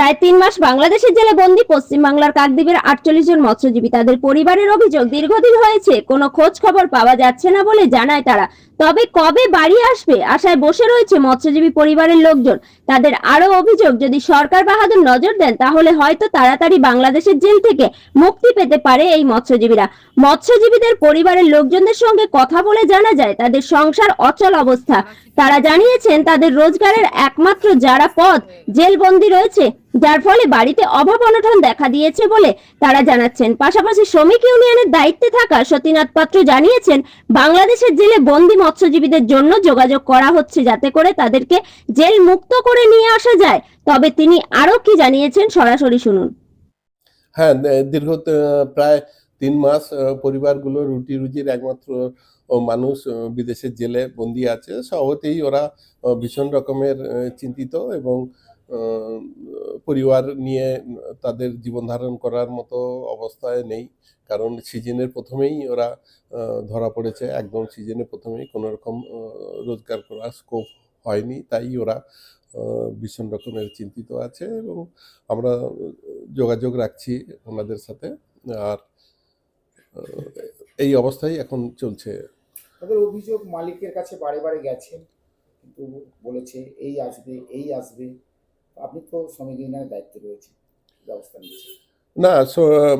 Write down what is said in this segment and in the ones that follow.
প্রায় তিন মাস বাংলাদেশের জেলে বন্দী পশ্চিমবাংলার কাকদ্বীপের আটচল্লিশ জন মৎস্যজীবী তাদের পরিবারের অভিযোগ দীর্ঘদিন হয়েছে। কোনো খোঁজ খবর পাওয়া যাচ্ছে না বলে জানায় তারা। তবে কবে বাড়ি আসবে আশায় বসে রয়েছে মৎস্যজীবী পরিবারের লোকজন। তাদের আরও অভিযোগ, যদি সরকার বাহাদুর নজর দেন, তাহলে হয়তো তাড়াতাড়ি বাংলাদেশের জেল থেকে মুক্তি পেতে পারে এই মৎস্যজীবীরা। মৎস্যজীবীদের পরিবারের লোকজনদের সঙ্গে কথা বলে জানা যায়, তাদের সংসার অচল অবস্থা। তারা জানিয়েছেন, তাদের রোজগারের একমাত্র যারা পথ, জেলবন্দি রয়েছে যার ফলে বাড়িতে অভাব অনটন দেখা দিয়েছে বলে তারা জানাচ্ছেন। পাশাপাশি শ্রমিক ইউনিয়নের দায়িত্বে থাকা সতীনাথ পাত্র জানিয়েছেন, বাংলাদেশের জেলে বন্দি মৎস্যজীবীদের জন্য যোগাযোগ করা হচ্ছে যাতে করে তাদেরকে জেল মুক্ত করে নিয়ে আসা যায়। তবে তিনি আরও কি জানিয়েছেন সরাসরি শুনুন। হ্যাঁ দীর্ঘ প্রায় তিন মাস পরিবারগুলো রুটি রুজির একমাত্র মানুষ বিদেশের জেলে বন্দি আছে। স্বভাবতেই ওরা ভীষণ রকমের চিন্তিত এবং পরিবার নিয়ে তাদের জীবন ধারণ করার মতো অবস্থায় নেই। কারণ সিজনের প্রথমেই ওরা ধরা পড়েছে। একদম সিজনের প্রথমেই কোনো রকম রোজগার করার স্কোপ হয়নি। তাই ওরা ভীষণ রকমের চিন্তিত আছে এবং আমরা যোগাযোগ রাখছি ওনাদের সাথে। আর এই অবস্থায় এখন চলছে। তাদের অভিযোগ মালিকের কাছে বারে বারে গেছেন কিন্তু বলেছে, এই আসবে এই আসবে। আপনি তো শ্রমিক ইউনিয়নের দায়িত্বে রয়েছে ব্যবস্থা নিচ্ছেন না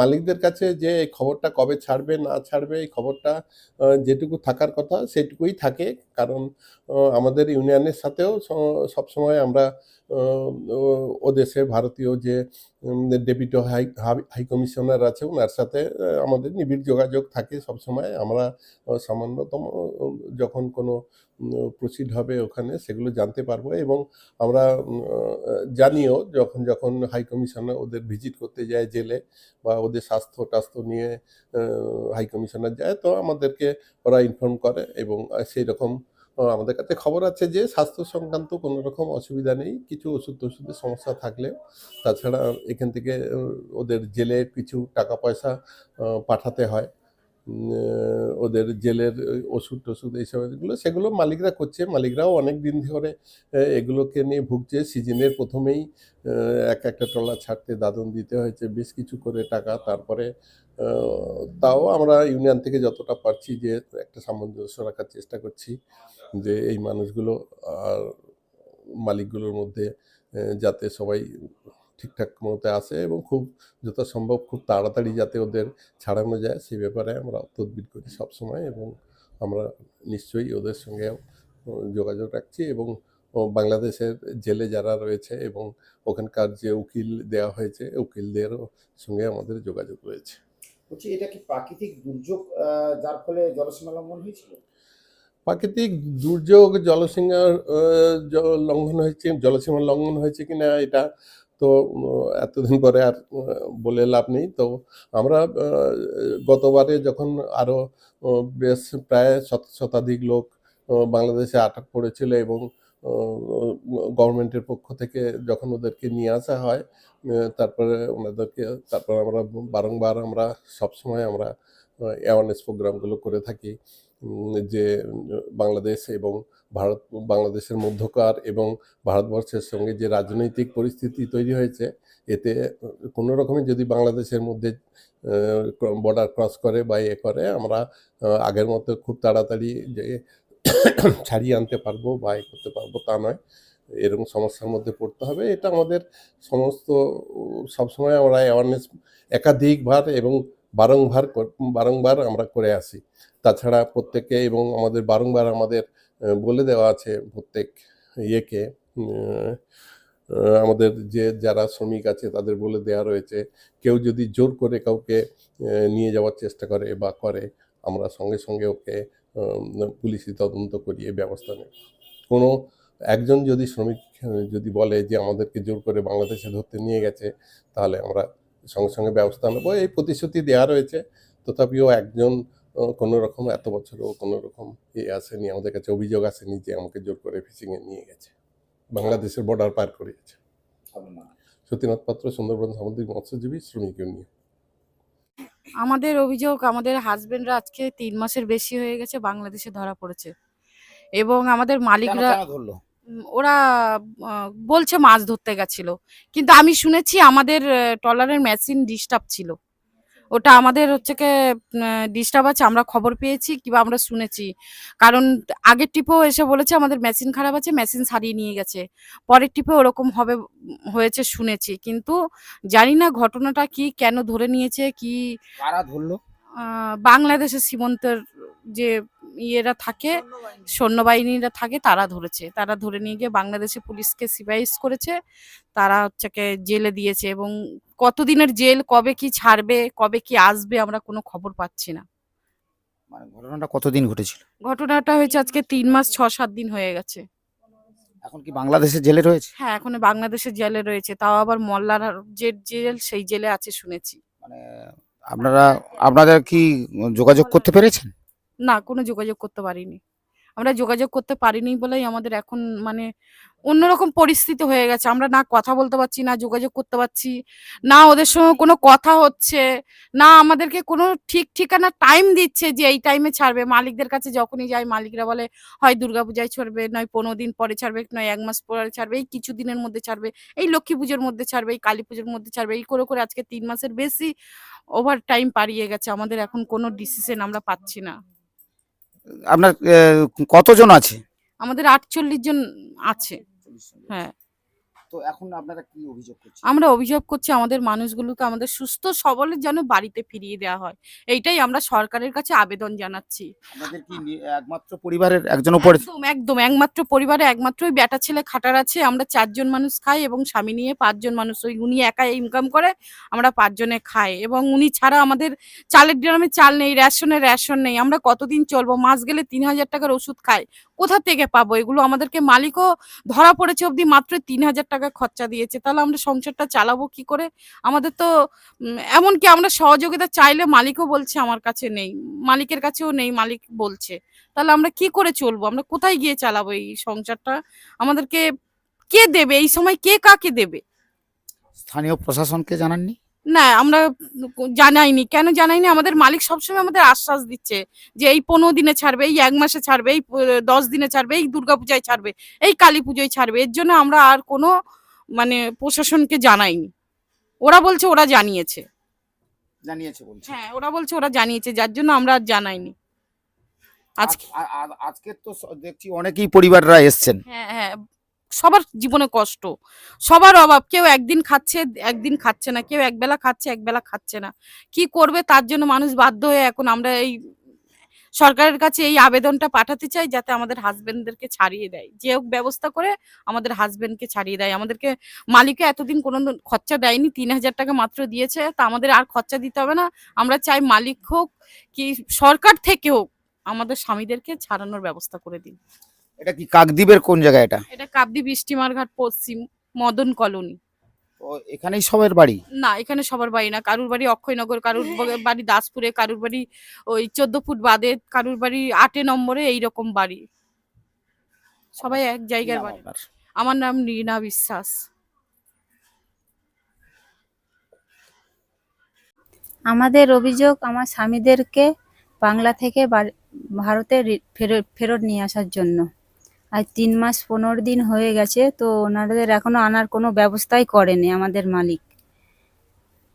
মালিকদের কাছে যে খবরটা কবে ছাড়বে, না ছাড়বে, এই খবরটা যেটুকু থাকার কথা সেটুকুই থাকে। কারণ আমাদের ইউনিয়নের সাথেও সবসময় আমরা ও- দেশে ভারতীয় যে ডেপুটি হাই, হাই- কমিশনার আছে ওনার সাথে আমাদের নিবিড় যোগাযোগ থাকে সবসময়। আমরা সামান্যতম যখন কোনো প্রসিড হবে ওখানে, সেগুলো জানতে পারব এবং আমরা জানিও যখন যখন হাই কমিশনার ওদের ভিজিট করতে যায় জেলে বা ওদের স্বাস্থ্য টাস্থ্য নিয়ে হাই কমিশনার যায়, তো আমাদেরকে ওরা ইনফর্ম করে এবং সেই রকম আমাদের কাছে খবর আছে যে স্বাস্থ্য সংক্রান্ত কোনো রকম অসুবিধা নেই, কিছু ওষুধ টষুধের সমস্যা থাকলে। তাছাড়া এখান থেকে ওদের জেলে কিছু টাকা পয়সা পাঠাতে হয়। ওদের জেলের ওষুধ টষুধ এইসব এগুলো সেগুলো মালিকরা করছে। মালিকরাও অনেক দিন ধরে এগুলোকে নিয়ে ভুগছে। সিজনের প্রথমেই এক একটা ট্রলার ছাড়তে দাদন দিতে হয়েছে, বেশ কিছু করে টাকা। তারপরে তাও আমরা ইউনিয়ন থেকে যতটা পারছি যে একটা সামঞ্জস্য রাখার চেষ্টা করছি যে এই মানুষগুলো আর মালিকগুলোর মধ্যে যাতে সবাই ঠিকঠাক মতো আসে এবং খুব যথাসম্ভব খুব তাড়াতাড়ি যাতে ওদের ছাড়ানো যায় সেই ব্যাপারে আমরা তদবির করি সবসময় এবং আমরা নিশ্চয়ই ওদের সঙ্গে যোগাযোগ রাখছি এবং বাংলাদেশের জেলে যারা রয়েছে এবং ওখানকার যে উকিল দেওয়া হয়েছে উকিলদেরও সঙ্গে আমাদের যোগাযোগ রয়েছে। বলছি এটা কি প্রাকৃতিক দুর্যোগ যার ফলে জলসীমা লঙ্ঘন হয়েছিল? প্রাকৃতিক দুর্যোগ জলসীমা লঙ্ঘন হয়েছে জলসীমা লঙ্ঘন হয়েছে কিনা এটা তো এতদিন পরে আর বলে লাভ নেই। তো আমরা গতবারে যখন আরও আহ, বেশ প্রায় শত শতাধিক লোক বাংলাদেশে আটক পড়েছিল এবং গভর্নমেন্টের পক্ষ থেকে যখন ওদেরকে নিয়ে আসা হয় তারপরে ওনাদেরকে তারপর আমরা বারংবার আমরা সবসময় আমরা অ্যাওয়ারনেস প্রোগ্রামগুলো করে থাকি। যে, বাংলাদেশ এবং ভারত, বাংলাদেশের মধ্যকার এবং ভারতবর্ষের সঙ্গে যে রাজনৈতিক পরিস্থিতি তৈরি হয়েছে, এতে কোনো রকমে যদি বাংলাদেশের মধ্যে বর্ডার ক্রস করে বা এ করে, আমরা আগের মতো খুব তাড়াতাড়ি যে, ছাড়িয়ে আনতে পারব বা এ করতে পারব তা নয়। এরকম সমস্যার মধ্যে পড়তে হবে। এটা আমাদের সমস্ত, সবসময় আমরা অ্যাওয়ারনেস একাধিকবার এবং বারংবার বারংবার আমরা করে আসি। তাছাড়া প্রত্যেকে এবং আমাদের বারংবার আমাদের বলে দেওয়া আছে প্রত্যেক ইয়েকে আমাদের যে যারা শ্রমিক আছে তাদের বলে দেওয়া রয়েছে, কেউ যদি জোর করে কাউকে নিয়ে যাওয়ার চেষ্টা করে বা করে, আমরা সঙ্গে সঙ্গে ওকে পুলিশি তদন্ত করিয়ে ব্যবস্থা নেব। কোনো একজন যদি শ্রমিক, যদি বলে যে আমাদেরকে জোর করে বাংলাদেশে ধরতে নিয়ে গেছে, তাহলে আমরা সঙ্গে সঙ্গে ব্যবস্থা নেব। এই প্রতিশ্রুতি দেওয়া রয়েছে। তথাপিও একজন কোনো রকম এত বছরও কোনো রকম ইয়ে আসেনি আমাদের কাছে অভিযোগ আসেনি যে আমাকে জোর করে ফিশিংয়ে নিয়ে গেছে। বাংলাদেশের বর্ডার পার করে গেছে সতীনাথ পাত্র সুন্দরবন সামুদ্রিক মৎস্যজীবী শ্রমিক ইউনিয়ন। আমাদের অভিযোগ আমাদের হাজবেন্ডরা আজকে তিন মাসের বেশি হয়ে গেছে বাংলাদেশে ধরা পড়েছে। এবং আমাদের মালিকরা ওরা বলছে মাছ ধরতে গেছিল। কিন্তু আমি শুনেছি আমাদের ট্রলারের মেশিন ডিস্টার্ব ছিল। ওটা আমাদের হচ্ছে কে ডিস্টার্ব আছে আমরা খবর পেয়েছি কিংবা আমরা শুনেছি। কারণ আগের টিপেও এসে বলেছে আমাদের মেশিন খারাপ আছে মেশিন সারিয়ে নিয়ে গেছে। পরের টিপে ওরকম হবে হয়েছে শুনেছি। কিন্তু জানি না ঘটনাটা কি কেন ধরে নিয়েছে কি কারা ধরলো? বাংলাদেশের সীমান্তের যে ইয়েরা থাকে সৈন্যবাহিনীরা থাকে তারা ধরেছে। তারা ধরে নিয়ে গিয়ে বাংলাদেশে পুলিশকে সিপাইস করেছে। তারা হচ্ছে জেলে দিয়েছে এবং কতদিনের জেল কবে কি ছাড়বে কবে কি আসবে আমরা কোনো খবর পাচ্ছি না। মানে ঘটনাটা কতদিন ঘটেছিল? ঘটনাটা হয়েছে আজকে তিন মাস ছ সাত দিন হয়ে গেছে। এখন কি বাংলাদেশের জেলে রয়েছে? হ্যাঁ এখন বাংলাদেশের জেলে রয়েছে তাও আবার মল্লার যে জেল সেই জেলে আছে শুনেছি। মানে আপনারা আপনাদের কি যোগাযোগ করতে পেরেছেন? না কোনো যোগাযোগ করতে পারিনি। আমরা যোগাযোগ করতে পারিনি বলেই আমাদের এখন মানে অন্যরকম পরিস্থিতি হয়ে গেছে। আমরা না কথা বলতে পারছি না যোগাযোগ করতে পারছি না ওদের সঙ্গে কোনো কথা হচ্ছে না আমাদেরকে কোনো ঠিক ঠিকানা টাইম দিচ্ছে যে এই টাইমে ছাড়বে। মালিকদের কাছে যখনই যাই মালিকরা বলে হয় দুর্গাপূজায় ছাড়বে নয় পনেরো দিন পরে ছাড়বে নয় এক মাস পরে ছাড়বে এই কিছু দিনের মধ্যে ছাড়বে এই লক্ষ্মী পুজোর মধ্যে ছাড়বে এই কালী পুজোর মধ্যে ছাড়বে। এই করে করে আজকে তিন মাসের বেশি ওভার টাইম পারিয়ে গেছে। আমাদের এখন কোনো ডিসিশন আমরা পাচ্ছি না। আপনার কতজন আছে? আমাদের আটচল্লিশ জন আছে। হ্যাঁ। তো এখন আপনারা কি অভিযোগ করছেন? আমরা অভিযোগ করছি আমাদের মানুষগুলোকে আমাদের সুস্থ সবলের যেন বাড়িতে ফিরিয়ে দেওয়া হয়। এইটাই আমরা সরকারের কাছে আবেদন জানাচ্ছি। আপনাদের কি নি- একমাত্র পরিবারের একজন উপরে একদম একদম একমাত্র পরিবারে একমাত্র ওই বেটা ছেলে খাটার আছে। আমরা চারজন মানুষ খাই এবং স্বামী নিয়ে পাঁচজন মানুষ। ওই উনি একাই ইনকাম করে আমরা পাঁচজনে খাই এবং উনি ছাড়া আমাদের চালের ড্রামে চাল নেই রেশনের রেশন নেই। আমরা কতদিন চলবো? মাস গেলে তিন হাজার টাকার ওষুধ খাই। কোথা থেকে পাবো? এগুলো আমাদেরকে মালিকও ধরা পড়েছে অবধি মাত্র তিন হাজার টাকা খরচা দিয়েছে, তাহলে আমরা সংসারটা চালাবো কি করে? আমাদের তো এমন এমনকি আমরা সহযোগিতা চাইলে মালিকও বলছে আমার কাছে নেই, মালিকের কাছেও নেই, মালিক বলছে। তাহলে আমরা কি করে চলবো? আমরা কোথায় গিয়ে চালাবো এই সংসারটা? আমাদেরকে কে দেবে? এই সময় কে কাকে দেবে? স্থানীয় প্রশাসনকে জানাননি? না আমরা জানাইনি। কেন জানাইনি? আমাদের মালিক সবসময় আমাদের আশ্বাস দিচ্ছে যে এই পনেরো দিনে ছাড়বে এই এক মাসে ছাড়বে এই দশ দিনে ছাড়বে এই দুর্গাপূজায় ছাড়বে এই কালী পুজোয় ছাড়বে। এর জন্য আমরা আর কোনো মানে প্রশাসনকে জানাইনি। ওরা বলছে ওরা জানিয়েছে। জানিয়েছে বলছে। হ্যাঁ ওরা বলছে ওরা জানিয়েছে যার জন্য আমরা আর জানাইনি। আজকে আজকে তো দেখছি অনেকেই পরিবাররা এসছেন। হ্যাঁ হ্যাঁ সবার জীবনে কষ্ট। সবার অভাব। কেউ একদিন খাচ্ছে একদিন খাচ্ছে না। কেউ একবেলা খাচ্ছে একবেলা খাচ্ছে না। কি করবে তার জন্য মানুষ বাধ্য হয়ে এখন আমরা এই সরকারের কাছে এই আবেদনটা পাঠাতে চাই যাতে আমাদের হাজবেন্ডদেরকে ছাড়িয়ে দেয়। যে হোক ব্যবস্থা করে আমাদের হাজবেন্ডকে ছাড়িয়ে দেয়। আমাদেরকে মালিকে এতদিন কোনো খরচা দেয়নি, তিন হাজার টাকা মাত্র দিয়েছে। তা আমাদের আর খরচা দিতে হবে না। আমরা চাই মালিক হোক, কি সরকার থেকে হোক, আমাদের স্বামীদেরকে ছাড়ানোর ব্যবস্থা করে দিন। এটা কি কাকদ্বীপের কোন জায়গা এটা? এটা কাকদ্বীপ বৃষ্টিমার ঘাট পশ্চিম মদন কলোনি। তো এখানেই সবার বাড়ি? না এখানে সবার বাড়ি না কারুর বাড়ি অক্ষয়নগর কারুর বাড়ি দাসপুরে কারুর বাড়ি ওই চোদ্দ ফুট বাদে কারুর বাড়ি আটে নম্বরে এইরকম বাড়ি। সবাই এক জায়গার বাড়ি। আমার। নাম রিনা বিশ্বাস। আমাদের অভিযোগ আমার স্বামীদেরকে বাংলা থেকে ভারতে ফেরত ফেরত নিয়ে আসার জন্য। আজ তিন মাস পনেরো দিন হয়ে গেছে তো ওনাদের এখনও আনার কোনো ব্যবস্থাই করেনি আমাদের মালিক।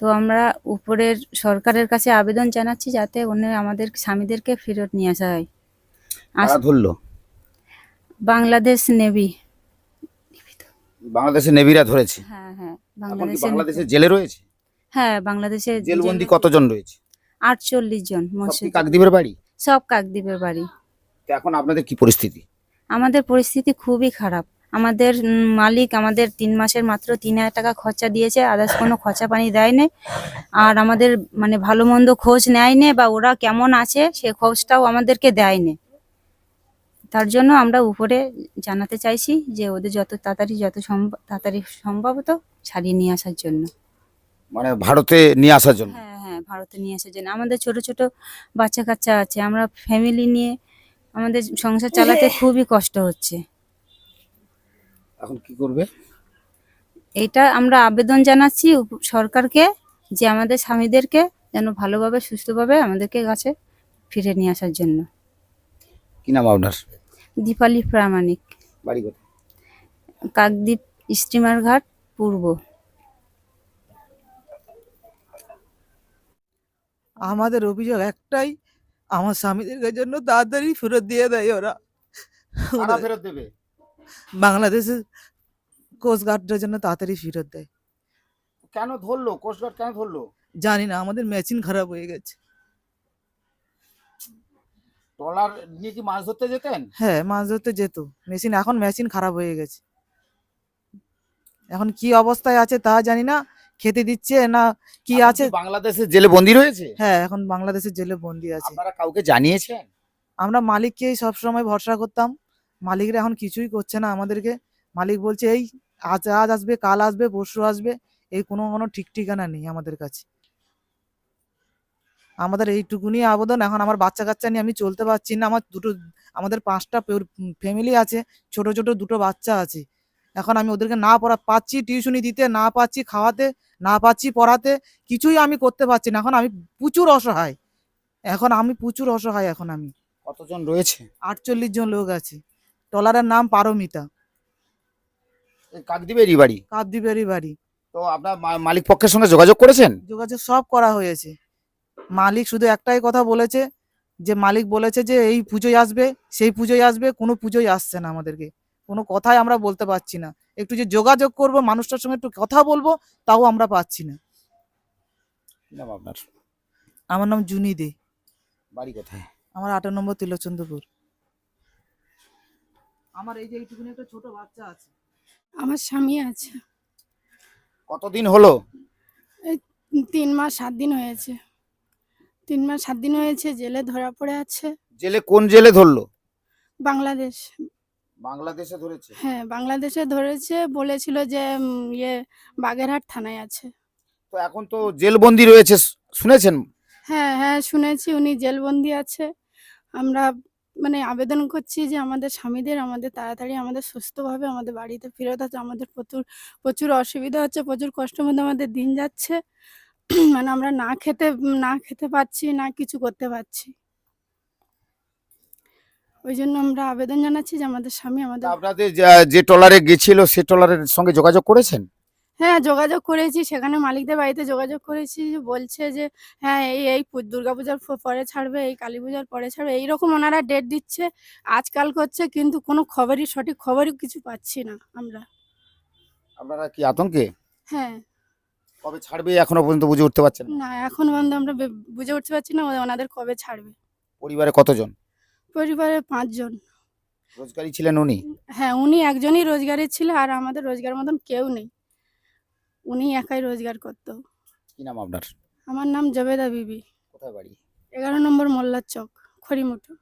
তো আমরা উপরের সরকারের কাছে আবেদন জানাচ্ছি যাতে উনি আমাদের স্বামীদেরকে ফেরত নিয়ে আসা হয়। ধরলো? বাংলাদেশ নেভি। বাংলাদেশের নেভিরা ধরেছে? হ্যাঁ হ্যাঁ বাংলাদেশের বাংলাদেশের জেলে রয়েছে? হ্যাঁ বাংলাদেশের জেলবন্দি কতজন রয়েছে? আটচল্লিশ জন কাকদ্বীপের বাড়ি? সব কাকদ্বীপের বাড়ি। তো এখন আপনাদের কি পরিস্থিতি? আমাদের পরিস্থিতি খুবই খারাপ। আমাদের মালিক আমাদের তিন মাসের মাত্র তিন হাজার টাকা খরচা দিয়েছে আদার্স কোনো খরচা পানি দেয়নি। আর আমাদের মানে ভালো মন্দ খোঁজ নেয়নি বা ওরা কেমন আছে সে খোঁজটাও আমাদেরকে দেয়নি। তার জন্য আমরা উপরে জানাতে চাইছি যে ওদের যত তাড়াতাড়ি যত সম্ভব তাড়াতাড়ি সম্ভবত ছাড়িয়ে নিয়ে আসার জন্য। মানে ভারতে নিয়ে আসার জন্য? হ্যাঁ হ্যাঁ ভারতে নিয়ে আসার জন্য। আমাদের ছোট ছোট বাচ্চা কাচ্চা আছে আমরা ফ্যামিলি নিয়ে আমাদের সংসার চালাতে খুবই কষ্ট হচ্ছে। এখন কি করবে? এটা আমরা আবেদন জানাচ্ছি উপ- সরকারকে যে আমাদের স্বামীদেরকে যেন ভালোভাবে সুস্থভাবে আমাদেরকে কাছে ফিরে নিয়ে আসার জন্য। কি নাম আপনার? দীপালি প্রামাণিক। বাড়ি কাকদ্বীপ স্টিমার ঘাট পূর্ব। আমাদের অভিযোগ একটাই আমার স্বামীদের জন্য তাড়াতাড়ি ফেরত দিয়ে দেয় ওরা। কারা ফেরত দেবে? বাংলাদেশের কোস্টগার্ডের জন্য তাড়াতাড়ি ফেরত দেয়। কেন ধরলো? কোস্টগার্ড কেন ধরলো? জানি না আমাদের মেশিন খারাপ হয়ে গেছে। ট্রলার নিয়ে কি মাছ ধরতে যেতেন? হ্যাঁ মাছ ধরতে যেত। মেশিন এখন মেশিন খারাপ হয়ে গেছে। এখন কি অবস্থায় আছে তা জানি না। খেতে দিচ্ছে না কি আছে? বাংলাদেশের জেলে বন্দি রয়েছে? হ্যাঁ এখন বাংলাদেশের জেলে বন্দি আছে। আপনারা কাউকে জানিয়েছেন? আমরা মালিককেই সবসময় ভরসা করতাম। মালিকরা এখন কিছুই করছে না আমাদেরকে। মালিক বলছে এই আজ আজ আসবে কাল আসবে পরশু আসবে। এই কোনো কোনো ঠিক ঠিকানা নেই আমাদের কাছে। আমাদের এইটুকুনি আবেদন। এখন আমার বাচ্চা কাচ্চা নিয়ে আমি চলতে পারছি না। আমার দুটো আমাদের পাঁচটা ফ্যামিলি আছে। ছোট ছোট দুটো বাচ্চা আছে। এখন আমি ওদেরকে না পড়া পাচ্ছি টিউশনি দিতে না পাচ্ছি খাওয়াতে না পাচ্ছি পড়াতে কিছুই আমি করতে পারছি না। এখন আমি প্রচুর অসহায়। এখন আমি প্রচুর অসহায় এখন আমি। কতজন রয়েছে? আটচল্লিশ জন লোক আছে। টলারের নাম পারমিতা। এই কাকদ্বীপেরই বাড়ি? কাপদ্বীপেরই বাড়ি। তো আপনার মালিক পক্ষের সঙ্গে যোগাযোগ করেছেন? যোগাযোগ সব করা হয়েছে। মালিক শুধু একটাই কথা বলেছে যে মালিক বলেছে যে এই পুজোয় আসবে সেই পুজোয় আসবে কোনো পুজোয় আসছে না আমাদেরকে। কোনো কথাই আমরা বলতে পারছি না। একটু যে যোগাযোগ করব মানুষটার সঙ্গে একটু কথা বলব তাও আমরা পাচ্ছি না। নাম আপনার? আমার নাম জুনি দে। বাড়ি কোথায়? আমার আঠারো নম্বর তিলচন্দ্রপুর। আমার এই যে এইটুকুনি একটা ছোট বাচ্চা আছে। আমার স্বামী আছে। কতদিন হলো? তিন মাস সাত দিন হয়েছে। তিন মাস সাত দিন হয়েছে জেলে ধরা পড়ে আছে। জেলে কোন জেলে ধরলো? বাংলাদেশ। বাংলাদেশে ধরেছে? হ্যাঁ বাংলাদেশে ধরেছে বলেছিল যে উম, ইয়ে বাগেরহাট থানায় আছে। তো এখন তো জেলবন্দি রয়েছে শুনেছেন? হ্যাঁ হ্যাঁ শুনেছি উনি জেলবন্দি আছে। আমরা মানে আবেদন করছি যে আমাদের স্বামীদের আমাদের তাড়াতাড়ি আমাদের সুস্থভাবে আমাদের বাড়িতে ফেরত আছে আমাদের প্রচুর প্রচুর অসুবিধা হচ্ছে প্রচুর কষ্টের মধ্যে আমাদের দিন যাচ্ছে। মানে আমরা না খেতে না খেতে পাচ্ছি না কিছু করতে পারছি। ওই জন্য আমরা আবেদন জানাচ্ছি যে আমাদের স্বামী আমাদের আপনাদের যা- ট্রলারে গেছিল সে ট্রলারের সঙ্গে যোগাযোগ করেছেন? হ্যাঁ যোগাযোগ করেছি। সেখানে মালিকদের বাড়িতে যোগাযোগ করেছি। বলছে যে হ্যাঁ এই এই দুর্গাপূজার পরে ছাড়বে এই কালী পূজার পরে ছাড়বে। এইরকম ওনারা ডেট দিচ্ছে। আজকাল করছে কিন্তু কোনো খবরই সঠিক খবরই কিছু পাচ্ছি না আমরা। আপনারা কি আতঙ্কে? হ্যাঁ। কবে ছাড়বে? এখনও পর্যন্ত বুঝে উঠতে পারছেন না? না এখন পর্যন্ত আমরা বুঝে উঠতে পারছি না ওনাদের কবে ছাড়বে। পরিবারে কতজন? পরিবারে পাঁচজন। রোজগারি ছিলেন উনি? হ্যাঁ উনি একজনই রোজগারি ছিল আর আমাদের রোজগার মতন কেউ নেই। উনি একাই রোজগার করতো। কি নাম আপনার? আমার নাম জবেদা বিবি। কোথায় বাড়ি? এগারো নম্বর মোল্লার চক খড়িমুঠো।